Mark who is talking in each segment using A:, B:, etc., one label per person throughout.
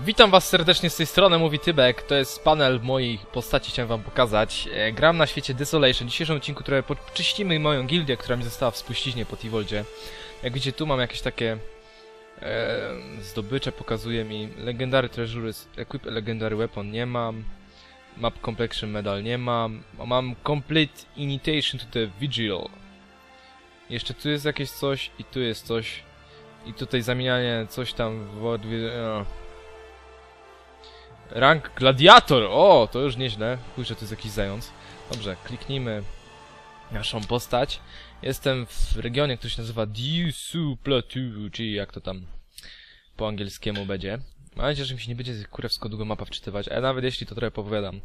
A: Witam was serdecznie z tej strony, mówi Tybek, to jest panel mojej postaci, chciałem wam pokazać. E, gram na świecie Desolation, w dzisiejszym odcinku trochę poczyścimy moją gildię, która mi została w spuściźnie po T-Voldzie. Jak widzicie, tu mam jakieś takie e, zdobycze, pokazuje mi Legendary Treasures, Equip Legendary Weapon nie mam, Map Complexion Medal nie mam, mam Complete Initiation to the Vigil. Jeszcze tu jest jakieś coś i tu jest coś. I tutaj zamienianie coś tam w e. Rank Gladiator! O, to już nieźle. Że to jest jakiś zając. Dobrze, kliknijmy naszą postać. Jestem w regionie, który się nazywa Diusu Plateau, czyli jak to tam po angielskiemu będzie. Mam nadzieję, że mi się nie będzie kurewsko długo mapa wczytywać, ale nawet jeśli to trochę powiadam.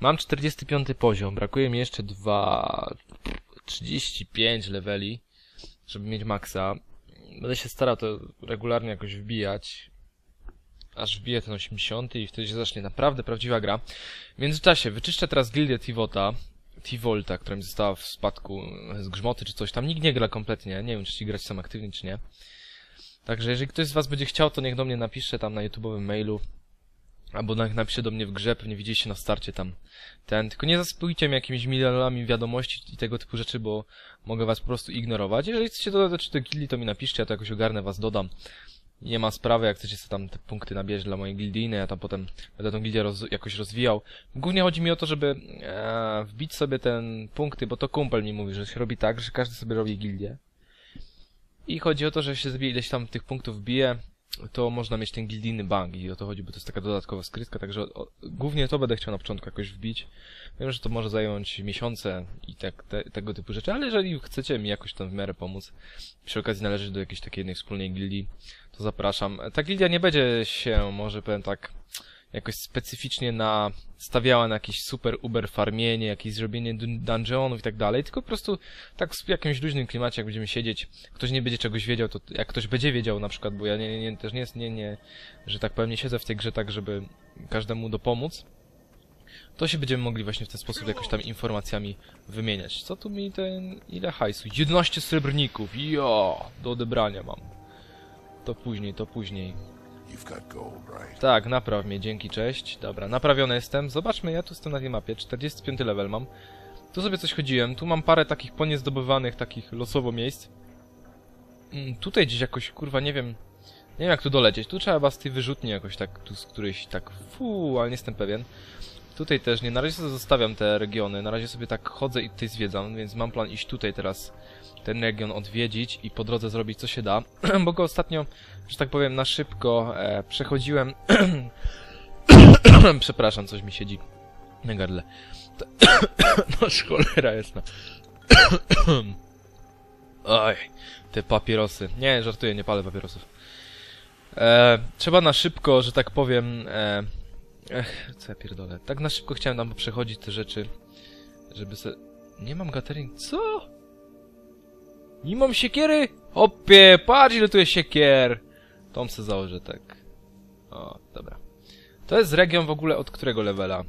A: Mam 45 poziom, brakuje mi jeszcze 2... 35 leveli, żeby mieć maksa. Będę się starał to regularnie jakoś wbijać aż wbije ten 80 i wtedy się zacznie naprawdę prawdziwa gra. W międzyczasie wyczyszczę teraz gildię Tivota, Tivolta, która mi została w spadku z grzmoty czy coś tam. Nikt nie gra kompletnie, nie wiem czy ci grać są aktywni czy nie. Także jeżeli ktoś z was będzie chciał, to niech do mnie napisze tam na YouTube'owym mailu. Albo niech napisze do mnie w grze, pewnie widzieliście na starcie tam ten. Tylko nie zasypujcie mi jakimiś milionami wiadomości i tego typu rzeczy, bo mogę was po prostu ignorować. Jeżeli chcecie dodać do gildii, to mi napiszcie, ja to jakoś ogarnę, was dodam nie ma sprawy, jak chcecie sobie tam te punkty nabierać dla mojej gildijnej, ja tam potem będę tą gildię roz, jakoś rozwijał. Głównie chodzi mi o to, żeby e, wbić sobie ten punkty, bo to kumpel mi mówi, że się robi tak, że każdy sobie robi gildię. I chodzi o to, że się ileś tam tych punktów wbije, to można mieć ten gildijny bank i o to chodzi, bo to jest taka dodatkowa skrytka, także o, głównie to będę chciał na początku jakoś wbić. Wiem, że to może zająć miesiące i tak, te, tego typu rzeczy, ale jeżeli chcecie mi jakoś tam w miarę pomóc, przy okazji należy do jakiejś takiej jednej wspólnej gildii, to zapraszam. Ta gildia nie będzie się, może powiem tak, jakoś specyficznie nastawiała na jakieś super uber farmienie, jakieś zrobienie dungeonów i tak dalej, tylko po prostu tak w jakimś luźnym klimacie, jak będziemy siedzieć, ktoś nie będzie czegoś wiedział, to jak ktoś będzie wiedział na przykład, bo ja nie, nie, też nie, nie, nie, że tak powiem, nie siedzę w tej grze tak, żeby każdemu dopomóc, to się będziemy mogli właśnie w ten sposób jakoś tam informacjami wymieniać. Co tu mi ten... ile hajsu? 11 srebrników, jo, do odebrania mam. To później, to później. Tak, napraw mnie, dzięki, cześć. Dobra, naprawiony jestem. Zobaczmy, ja tu jestem na tej mapie, 45 level mam. Tu sobie coś chodziłem, tu mam parę takich poniezdobywanych, takich losowo miejsc. Mm, tutaj gdzieś jakoś, kurwa, nie wiem... Nie wiem jak tu dolecieć. Tu trzeba z tej wyrzutni jakoś tak, tu z którejś tak... Fuu, ale nie jestem pewien. Tutaj też nie, na razie sobie zostawiam te regiony, na razie sobie tak chodzę i tutaj zwiedzam, więc mam plan iść tutaj teraz ten region odwiedzić i po drodze zrobić co się da, bo go ostatnio, że tak powiem, na szybko e, przechodziłem... Przepraszam, coś mi siedzi na gardle. no cholera jasna. Oj, te papierosy. Nie, żartuję, nie palę papierosów. E, trzeba na szybko, że tak powiem... E, Ech, co ja pierdolę. Tak na szybko chciałem tam przechodzić te rzeczy, żeby se... Nie mam gathering... Co? Nie mam siekiery? Opie, patrz ile tu jest siekier! Tom se założę tak. O, dobra. To jest region w ogóle od którego levela?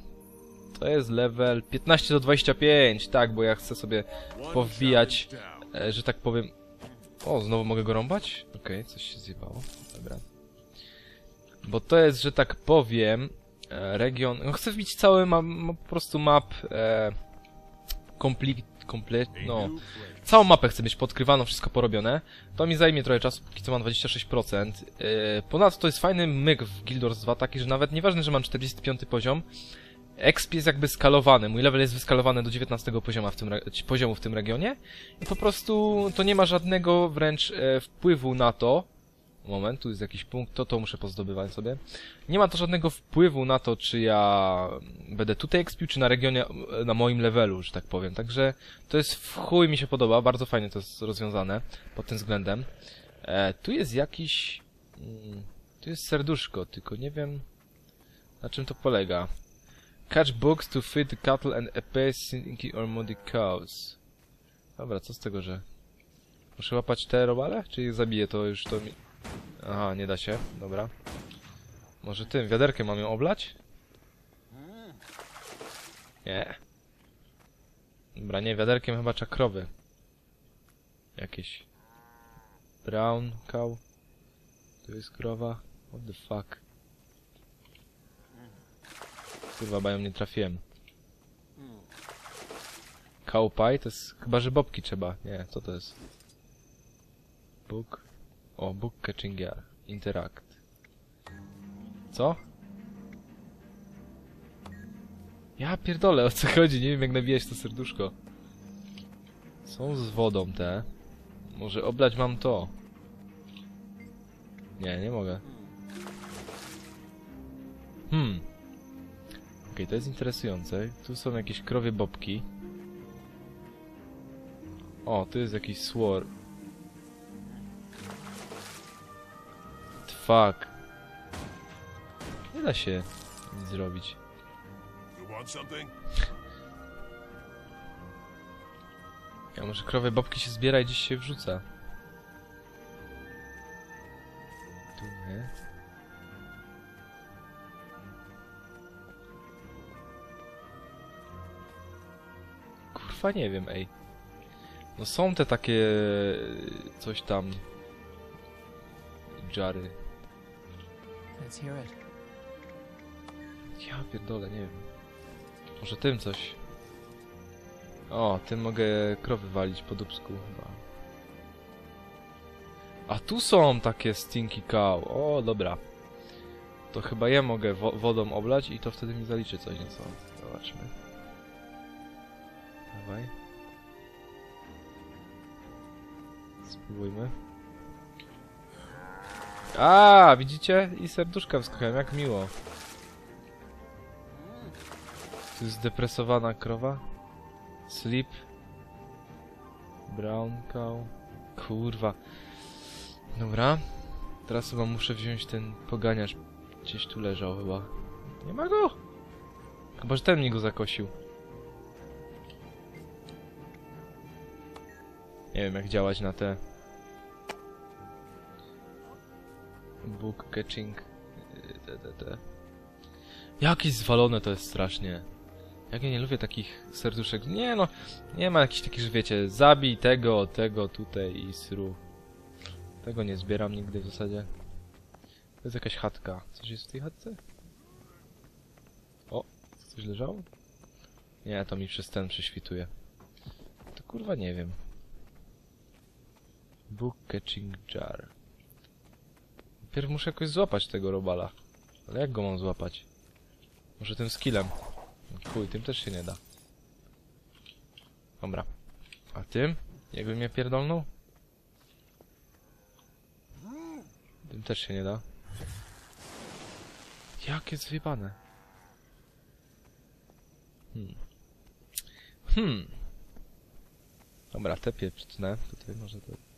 A: To jest level 15 do 25, tak, bo ja chcę sobie powbijać, e, że tak powiem... O, znowu mogę go rąbać? Okej, okay, coś się zjebało. Dobra. Bo to jest, że tak powiem, e, region... No, chcę wbić cały ma, ma, po prostu map... E, complete... Komplet... No... Całą mapę chcę mieć podkrywaną, wszystko porobione. To mi zajmie trochę czasu, póki co mam 26%. Yy, ponadto jest fajny myk w Guild Wars 2 taki, że nawet nieważne, że mam 45 poziom, exp jest jakby skalowany. Mój level jest wyskalowany do 19 poziomu w tym, poziomu w tym regionie. I po prostu to nie ma żadnego wręcz e, wpływu na to, Moment, tu jest jakiś punkt, to to muszę pozdobywać sobie. Nie ma to żadnego wpływu na to, czy ja będę tutaj expił, czy na regionie, na moim levelu, że tak powiem. Także to jest w chuj mi się podoba, bardzo fajnie to jest rozwiązane pod tym względem. E, tu jest jakiś... Mm, tu jest serduszko, tylko nie wiem na czym to polega. Catch books to feed the cattle and appease sinky or muddy cows. Dobra, co z tego, że... Muszę łapać te robale? Czy je zabiję, to już to mi... Aha, nie da się. Dobra. Może tym wiaderkiem mam ją oblać? Nie. Dobra, nie, wiaderkiem chyba trzeba krowy. Jakieś. Brown cow. Tu jest krowa. What the fuck. Kurwa, bają nie trafiłem. Cow pie to jest... Chyba, że bobki trzeba. Nie, co to jest? Book... O, book catching gear. Interact. Co? Ja pierdolę, o co chodzi? Nie wiem jak nawijać to serduszko. Są z wodą te. Może oblać mam to. Nie, nie mogę. Hmm. Okej, to jest interesujące. Tu są jakieś krowie bobki. O, tu jest jakiś swor. Fuck. Nie da się nic zrobić. Ja może krowie bobki się zbiera i gdzieś się wrzuca. Tu nie. Kurwa nie wiem, ej. No są te takie... coś tam... Jary.
B: Let's hear it.
A: Ja pierdolę, nie wiem. Może tym coś. O, tym mogę krowy walić po dubsku chyba. A tu są takie stinky cow. O, dobra. To chyba je mogę wo wodą oblać i to wtedy mi zaliczy coś nieco. Zobaczmy. Dawaj. Spróbujmy. A, widzicie? I serduszka wskakują, jak miło. Tu jest zdepresowana krowa. Sleep. Brown cow. Kurwa. Dobra. Teraz chyba muszę wziąć ten poganiacz. Gdzieś tu leżał chyba. Nie ma go! Chyba, że ten mi go zakosił. Nie wiem jak działać na te... Book catching... y, Te, te, te. Jakieś zwalone to jest strasznie. Jak ja nie lubię takich serduszek. Nie no, nie ma jakichś takich, że wiecie, zabij tego, tego, tutaj i sru. Tego nie zbieram nigdy w zasadzie. To jest jakaś chatka. Coś jest w tej chatce? O, coś leżało? Nie, to mi przez ten prześwituje. To kurwa nie wiem. Book catching jar. Najpierw muszę jakoś złapać tego robala. Ale jak go mam złapać? Może tym skillem. Chuj, tym też się nie da. Dobra. A tym? Jakby mnie pierdolnął? Tym też się nie da. Jak jest wyjebane? Hmm. Hmm. Dobra, te pieprzne. Tutaj może to...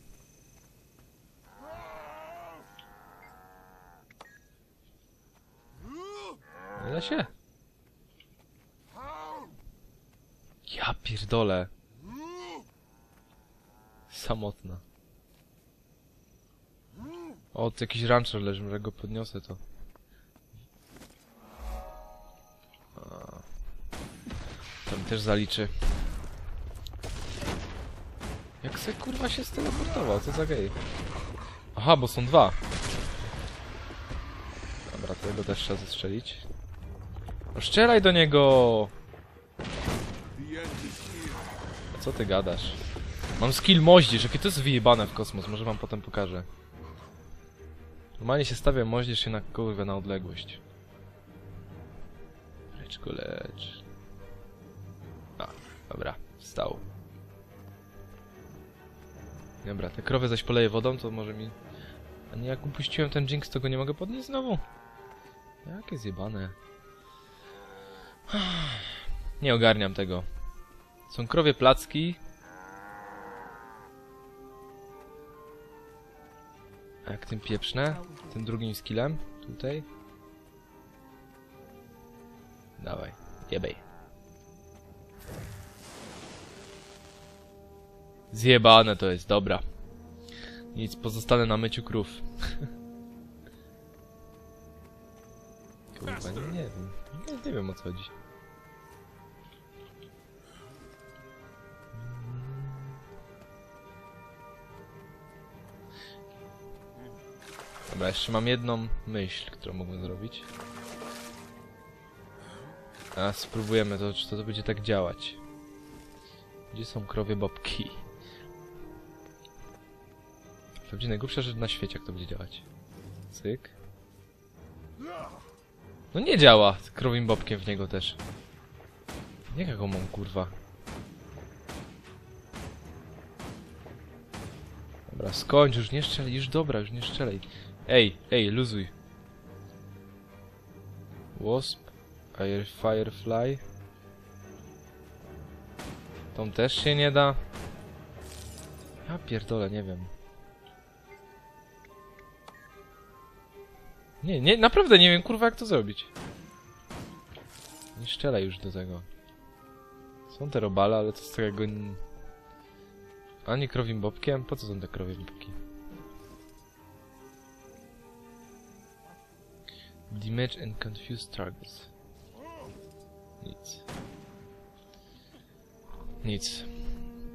A: Da się. Ja pierdolę. Samotna. O, tu jakiś rancher leży, może go podniosę to. A. To mi też zaliczy. Jak se kurwa się steleportował, co za gej? Aha, bo są dwa. Dobra, tego też trzeba zestrzelić. Strzelaj do niego! Co ty gadasz? Mam skill moździerz, jakie to jest wyjebane w kosmos, może wam potem pokażę. Normalnie się stawia moździerz się na kurwę na odległość. Lecz go lecz. A, dobra, wstał. Dobra, te krowy zaś poleję wodą, to może mi... A nie, jak upuściłem ten jinx, to go nie mogę podnieść znowu? Jakie zjebane. Nie ogarniam tego. Są krowie placki. Jak tym pieprzne? Tym drugim skillem? Tutaj? Dawaj, jebej. Zjebane to jest, dobra. Nic, pozostanę na myciu krów. Kurwa, nie, wiem. Nie, nie wiem o co chodzi. Dobra, jeszcze mam jedną myśl, którą mogę zrobić. A spróbujemy to, czy to, to będzie tak działać. Gdzie są krowie bobki? To będzie najgłupsza rzecz na świecie, jak to będzie działać. Cyk. No nie działa z krowim bobkiem w niego też. Nie jaką mam kurwa. Dobra, skończ, już nie strzelaj, już dobra, już nie strzelaj. Ej, ej, luzuj. Wasp, Air Firefly. Tą też się nie da. Ja pierdolę, nie wiem. Nie, nie, naprawdę nie wiem, kurwa, jak to zrobić. Nie strzelaj już do tego. Są te robale, ale to z takiego... n- Ani krowim bobkiem? Po co są te krowie bobki? Damage and confuse targets. Nic. Nic.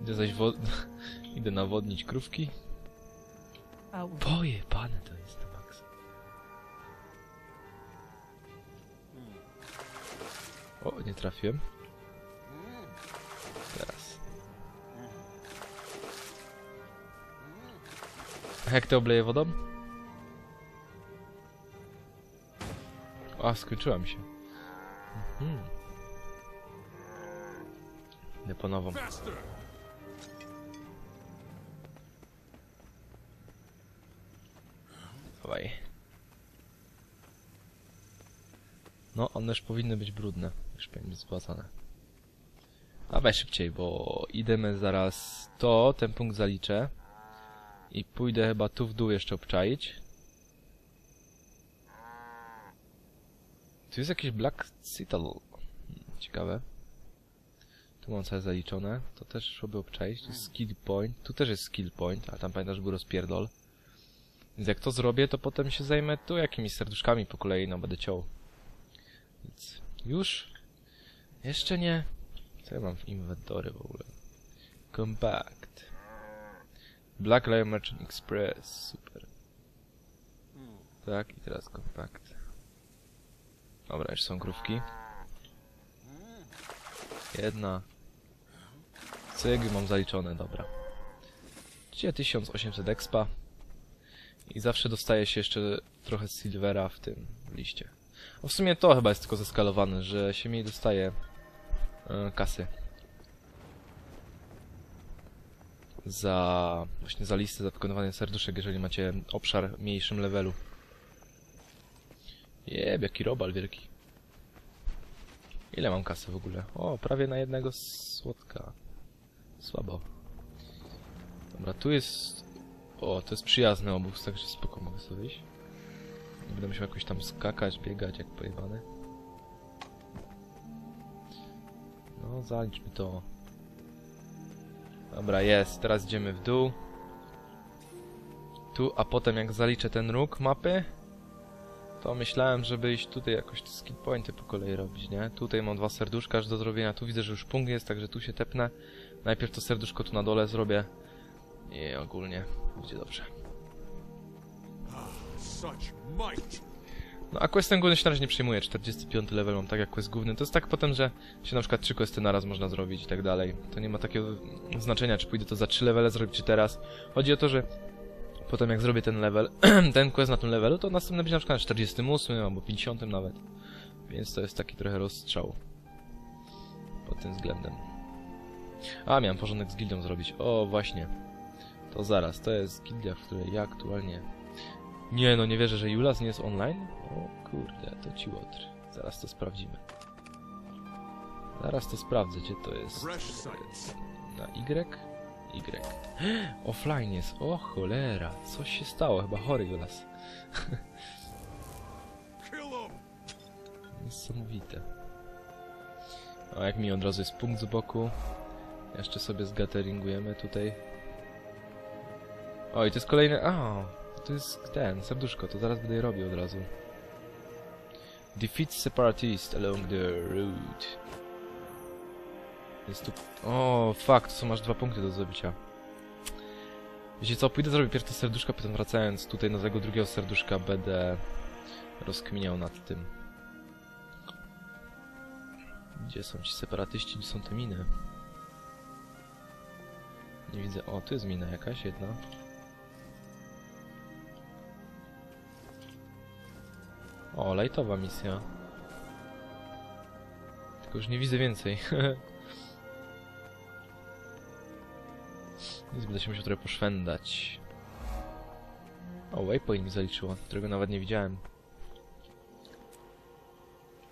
A: Idę zaś wo... Idę nawodnić krówki.
B: Oh,
A: Pojebane to jest O, nie trafiłem. Teraz. A jak to obleję wodą? A, skończyła mi się. Mhm. Idę. No, one już powinny być brudne. Już powinny być zbłacane. Dawaj szybciej, bo idziemy zaraz to, ten punkt zaliczę. I pójdę chyba tu w dół jeszcze obczaić. Tu jest jakiś Black Citadel. Hmm, Ciekawe. Tu mam całe zaliczone. To też szłoby obczaić. Tu jest skill point. Tu też jest skill point, a tam pamiętasz był rozpierdol. Więc jak to zrobię, to potem się zajmę tu jakimiś serduszkami po kolei, no będę ciął. Więc już? Jeszcze nie? Co ja mam w inwentory w ogóle? Compact. Black Lion Merchant Express, super. Tak, i teraz compact. Dobra, już są krówki. Jedna. Cyg, mam zaliczone, dobra. Gdzie 1800 expa. I zawsze dostaje się jeszcze trochę silvera w tym liście. No w sumie to chyba jest tylko zeskalowane, że się mniej dostaje e, kasy. Za właśnie za listę, za wykonywanie serduszek, jeżeli macie obszar mniejszym levelu. Jeb, jaki robal wielki. Ile mam kasy w ogóle? O, prawie na jednego słodka. Słabo. Dobra, tu jest o, to jest przyjazny obóz, także spoko mogę sobie wyjść. Nie będę musiał jakoś tam skakać, biegać jak pojebany. No, zalicz mi to. Dobra, jest. Teraz idziemy w dół. Tu, a potem jak zaliczę ten róg mapy, to myślałem, żeby iść tutaj jakoś te skill pointy po kolei robić, nie? Tutaj mam dwa serduszka aż do zrobienia. Tu widzę, że już punkt jest, także tu się tepnę. Najpierw to serduszko tu na dole zrobię. I ogólnie będzie dobrze. No a questem głównym się na razie nie przejmuję, 45 level mam tak jak quest główny. To jest tak potem, że się na przykład trzy questy naraz można zrobić i tak dalej. To nie ma takiego znaczenia, czy pójdę to za 3 levele zrobić, czy teraz. Chodzi o to, że potem jak zrobię ten level, ten quest na tym levelu, to następny będzie na przykład na 48 albo 50 nawet. Więc to jest taki trochę rozstrzał. Pod tym względem. A, miałem porządek z gildią zrobić. O, właśnie. To zaraz, to jest gildia, w której ja aktualnie... Nie, no nie wierzę, że Julas nie jest online? O kurde, to ci łotr. Zaraz to sprawdzimy. Zaraz to sprawdzę, gdzie to jest. Na Y? Y. Offline jest, o cholera. Coś się stało, chyba chory Julas. Niesamowite. A jak mi od razu jest punkt z boku. Jeszcze sobie zgateringujemy tutaj. O, i to jest kolejny... A, to jest ten, serduszko, to zaraz będę je robił od razu. Defeat separatist along the road. Jest tu... O, fuck, to są aż dwa punkty do zdobycia. Wiecie co, pójdę zrobić pierwsze serduszko, potem wracając tutaj do tego drugiego serduszka będę rozkminiał nad tym. Gdzie są ci separatyści? Gdzie są te miny? Nie widzę. O, tu jest mina jakaś jedna. O, lajtowa misja. Tylko już nie widzę więcej. Nic będę się musiał trochę poszwendać. O, waypoint mi zaliczyło, którego nawet nie widziałem.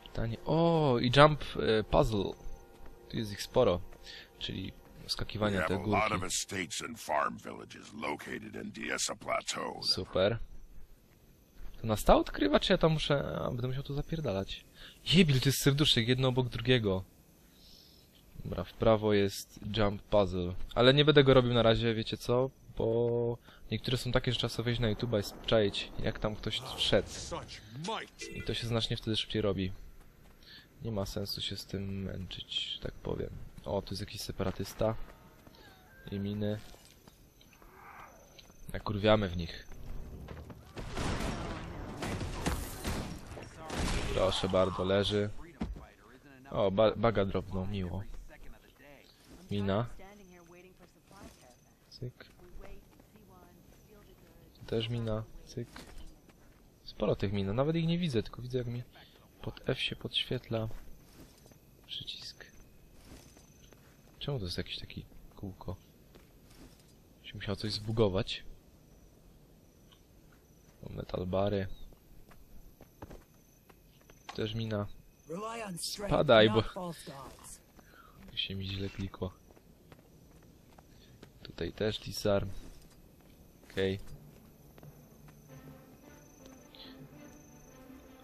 A: Pytanie... O, i jump e, puzzle. Tu jest ich sporo. Czyli
C: have
A: te górki.
C: estates
A: To na stałe odkrywa, czy ja tam muszę... A, będę musiał tu zapierdalać. Jebil, to jest serduszek, jedno obok drugiego. Dobra, w prawo jest jump puzzle. Ale nie będę go robił na razie, wiecie co? Bo niektóre są takie, że trzeba wejść na YouTube'a i sprawdzić, jak tam ktoś szedł.
D: Such might.
A: I to się znacznie wtedy szybciej robi. Nie ma sensu się z tym męczyć, tak powiem. O, tu jest jakiś separatysta. I miny. Nakurwiamy w nich. Proszę bardzo, leży. O, ba baga drobną, miło. Mina. Cyk. Też mina, cyk. Sporo tych min, nawet ich nie widzę, tylko widzę jak mi pod F się podświetla przycisk. Czemu to jest jakiś taki kółko? Się coś zbugować. O, metal bary. Też mina.
B: Spadaj, bo...
A: się mi źle klikło. Tutaj też disarm. Okej.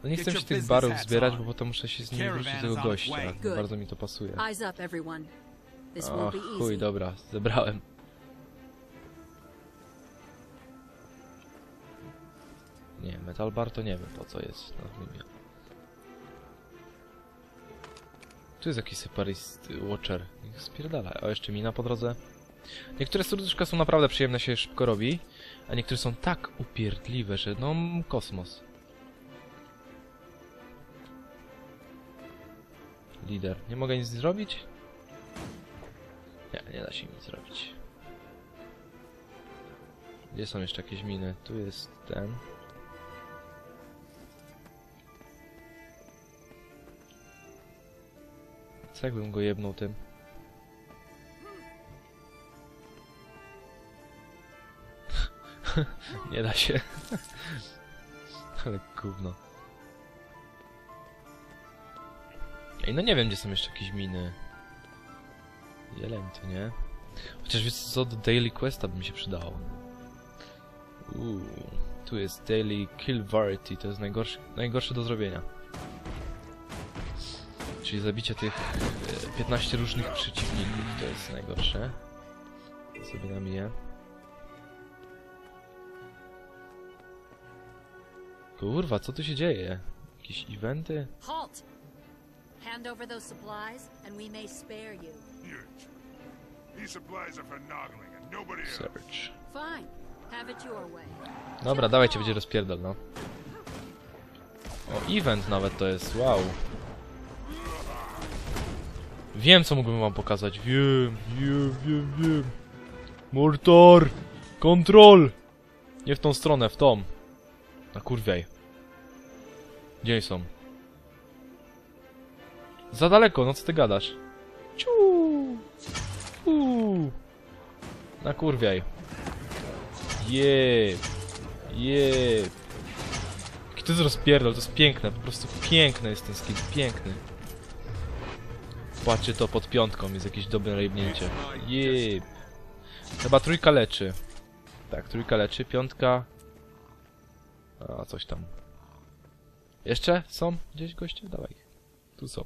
A: No nie chcę się tych barów zbierać, bo potem muszę się z nimi wrócić do tego gościa. Bardzo mi to pasuje.
E: Eyes up, everyone. This
A: O,
E: won't be
A: chuj, dobra, zebrałem. Nie, metal bar to nie wiem po co jest. nazwijmy. Tu jest jakiś separist watcher. Niech spierdala. O, jeszcze mina po drodze. Niektóre serduszka są naprawdę przyjemne, się szybko robi, a niektóre są tak upierdliwe, że no kosmos. Lider. Nie mogę nic zrobić? Nie, nie da się nic zrobić. Gdzie są jeszcze jakieś miny? Tu jest ten. Co jakbym go jebnął tym? nie da się. Ale gówno. Ej, no nie wiem, gdzie są jeszcze jakieś miny. Jeleń to nie. Chociaż wiesz co, do Daily Questa by mi się przydało. Uuu, tu jest Daily Kill Variety, to jest najgorsze, najgorsze do zrobienia. Czyli zabicie tych e, 15 różnych przeciwników, to jest najgorsze. To sobie namiję. Kurwa, co tu się dzieje? Jakieś eventy?
E: Halt! Hand over those supplies, and we may spare you.
C: Huge. These supplies are for Nogling and nobody else.
A: Search.
E: Fine. Have it your way.
A: Dobra, dawajcie, będzie rozpierdol, no. O, event nawet to jest, wow. Wiem, co mógłbym wam pokazać. Wiem, wiem, wiem, wiem. Mortar! Kontrol! Nie w tą stronę, w tą. Na kurwiaj. Gdzie są? Za daleko, no co ty gadasz? Ciu! Na kurwiaj. Jeb. Jeb. Jaki to jest rozpierdol, to jest piękne, po prostu piękny jest ten skin, piękny. Patrzcie to pod piątką, jest jakieś dobre rejbnięcie. Jeb. Chyba trójka leczy. Tak, trójka leczy, piątka... A, coś tam. Jeszcze? Są? Gdzieś goście? Dawaj. Tu są.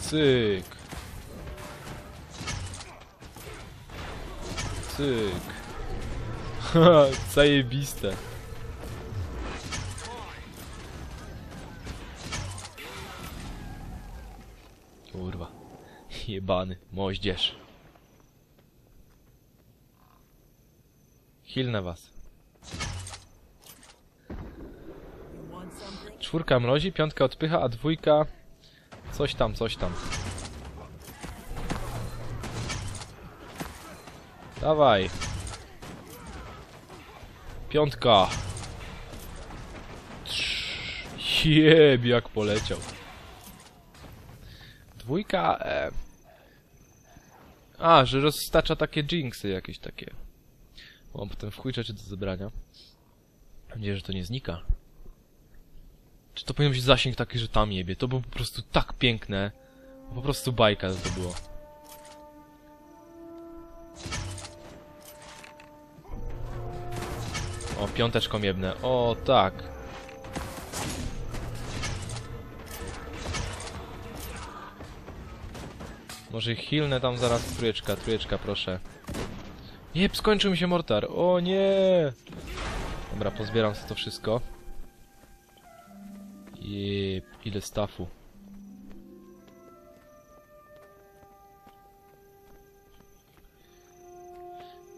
A: Cyk. Cyk. Zajebiste. Kurwa. Jebany, moździerz. Hilnę was. Czwórka mrozi, piątka odpycha, a dwójka... Coś tam, coś tam. Dawaj. Piątka. Jeb, jak poleciał. Dwójka... E... A, że roztacza takie jinxy jakieś takie. Mam potem w chuj rzeczy do zebrania. Mam nadzieję, że to nie znika. Czy to powinien być zasięg taki, że tam jebie? To było po prostu tak piękne. Po prostu bajka to było. O, piąteczką jebnę. O, tak. Może hilnę tam zaraz trójeczka, trójeczka, proszę. Jeb, skończył mi się mortar. O nie! Dobra, pozbieram sobie to wszystko. Jeb, ile stafu.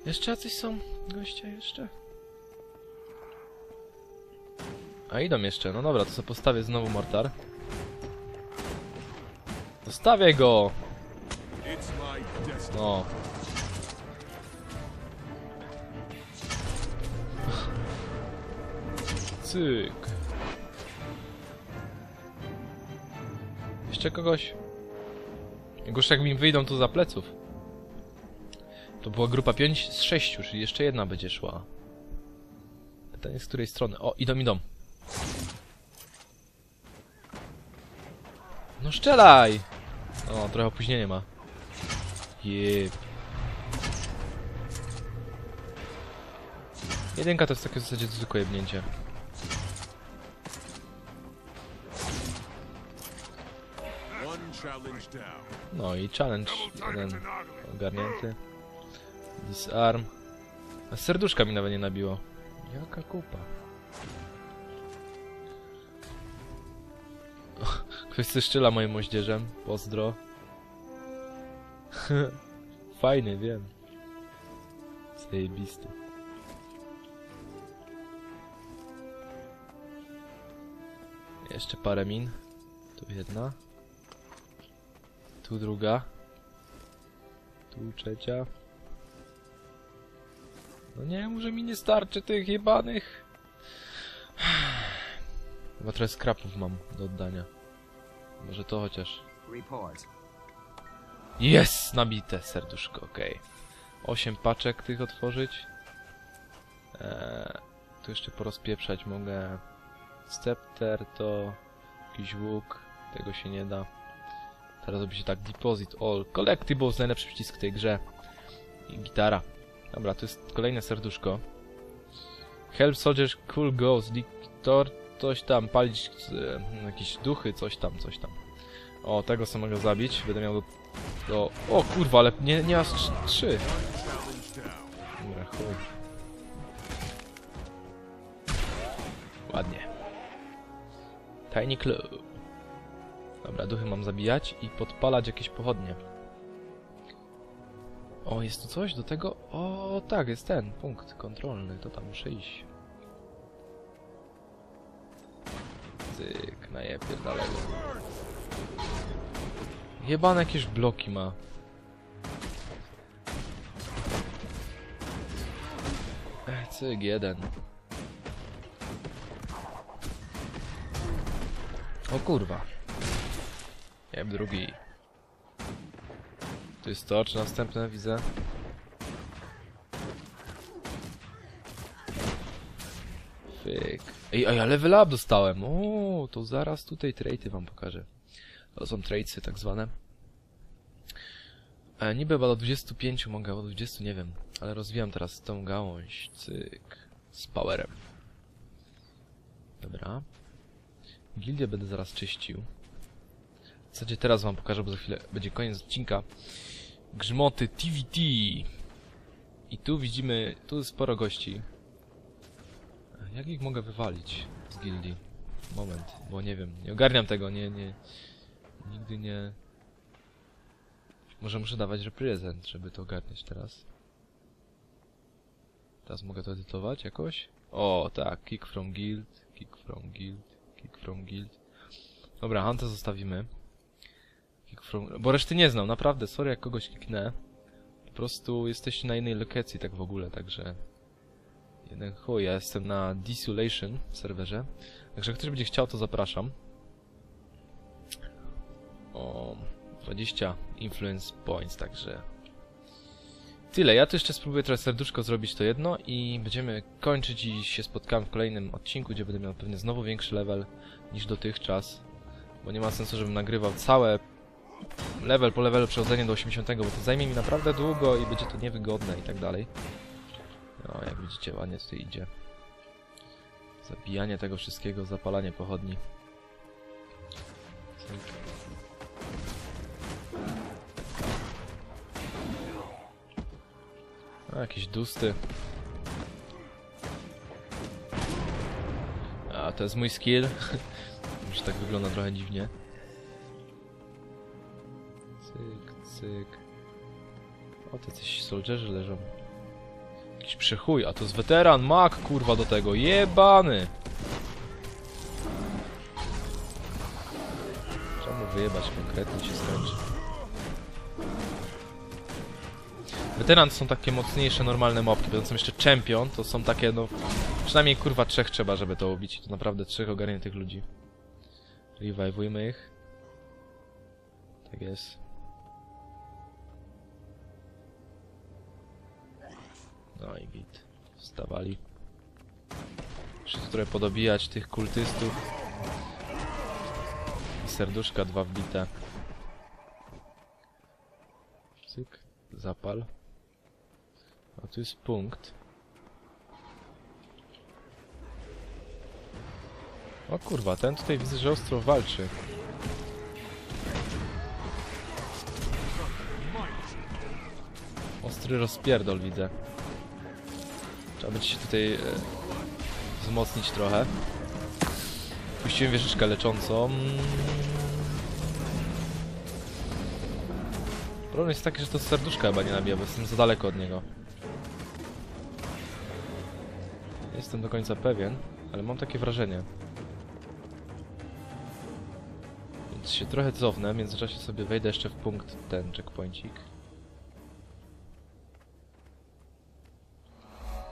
A: Jeszcze jacyś są goście jeszcze? A idą jeszcze, no dobra, to sobie postawię znowu mortar. Zostawię go! No. Cyk. Jeszcze kogoś? Już jak mi wyjdą tu za pleców. To była grupa 5 z 6, czyli jeszcze jedna będzie szła. Pytanie z której strony? O, idą, idą. No szczelaj! O, trochę opóźnienie ma. Jeb. Jedynka to jest takie w zasadzie zwykłe jebnięcie. No i challenge jeden ogarnięty. Disarm. A serduszka mi nawet nie nabiło. Jaka kupa. Ktoś szczyla moim moździerzem. Pozdro. Fajny, wiem. Zajebisty. Jeszcze parę min. Tu jedna. Tu druga. Tu trzecia. No nie, może mi nie starczy tych jebanych. Chyba trochę skrapów mam do oddania. Może to chociaż.
B: Report.
A: Jest! Nabite serduszko, okej. Osiem paczek tych otworzyć. Eee, tu jeszcze porozpieprzać mogę. Scepter to... Jakiś łuk. Tego się nie da. Teraz robi się tak. Deposit all. Collectibles, najlepszy przycisk w tej grze. I gitara. Dobra, to jest kolejne serduszko. Help soldiers, cool ghost, dictor, coś tam, palić e, jakieś duchy, coś tam, coś tam. O, tego mogę zabić. Będę miał do... do... O kurwa, ale nie, nie aż trz- trzy. Dobra, chuj. Ładnie. Tiny Club. Dobra, duchy mam zabijać i podpalać jakieś pochodnie. O, jest tu coś do tego? O, tak, jest ten punkt kontrolny, to tam muszę iść. Cyk, najepie daleko. Jebane jakieś bloki ma. Ech, Cyk, jeden. O kurwa. Jem drugi. To jest to, czy następne widzę? Fyk. Ej, a ja level up dostałem. O, to zaraz tutaj traity wam pokażę. To są tradesy tak zwane. E, niby chyba do 25 mogę, do 20 nie wiem. Ale rozwijam teraz tą gałąź. Cyk. Z powerem. Dobra. Gildię będę zaraz czyścił. W zasadzie teraz wam pokażę, bo za chwilę będzie koniec odcinka. Grzmoty TVT. I tu widzimy, tu jest sporo gości. E, Jak ich mogę wywalić z gildii? Moment, bo nie wiem, nie ogarniam tego, nie, nie... Nigdy nie... Może muszę dawać reprezent, żeby to ogarniać teraz. Teraz mogę to edytować jakoś? O, tak, kick from guild, kick from guild, kick from guild. Dobra, Hanta zostawimy. Kick from... Bo reszty nie znam, naprawdę, sorry jak kogoś kliknę. Po prostu jesteście na innej lokacji tak w ogóle, także... Jeden chuj, ja jestem na Desolation serwerze. Także ktoś będzie chciał, to zapraszam. O 20 influence points, także tyle. Ja tu jeszcze spróbuję trochę serduszko zrobić to jedno i będziemy kończyć i się spotkamy w kolejnym odcinku, gdzie będę miał pewnie znowu większy level niż dotychczas. Bo nie ma sensu, żebym nagrywał całe level po levelu przechodzenie do 80, bo to zajmie mi naprawdę długo i będzie to niewygodne i tak dalej. No, jak widzicie, ładnie tutaj idzie. Zabijanie tego wszystkiego, zapalanie pochodni. A, jakieś dusty. A, to jest mój skill. Już tak wygląda trochę dziwnie. Cyk, cyk. O, to coś soldierzy leżą. Jakiś przychuj, a to jest weteran, mak, kurwa, do tego. Jebany! Czemu wyjebać konkretnie się skończy? Weteran są takie mocniejsze, normalne mobki, potem są jeszcze champion, to są takie, no... Przynajmniej kurwa trzech trzeba, żeby to ubić. To naprawdę trzech ogarniętych ludzi. Revivujmy ich. Tak jest. No i git. Wstawali. Muszę trochę podobijać tych kultystów. I serduszka dwa wbite. Cyk. Zapal. A tu jest punkt. O kurwa, ten tutaj widzę, że ostro walczy. Ostry rozpierdol widzę. Trzeba będzie się tutaj e, wzmocnić trochę. Puściłem wieżyczkę leczącą. Problem jest taki, że to serduszka chyba nie nabija, bo jestem za daleko od niego. Jestem do końca pewien, ale mam takie wrażenie. Więc się trochę cofnę, w międzyczasie sobie wejdę jeszcze w punkt ten checkpointik.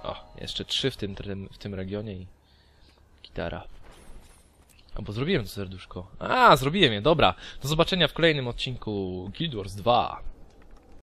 A: O, jeszcze trzy w tym, w tym regionie i gitara. A bo zrobiłem to serduszko. A, zrobiłem je, dobra. Do zobaczenia w kolejnym odcinku Guild Wars 2.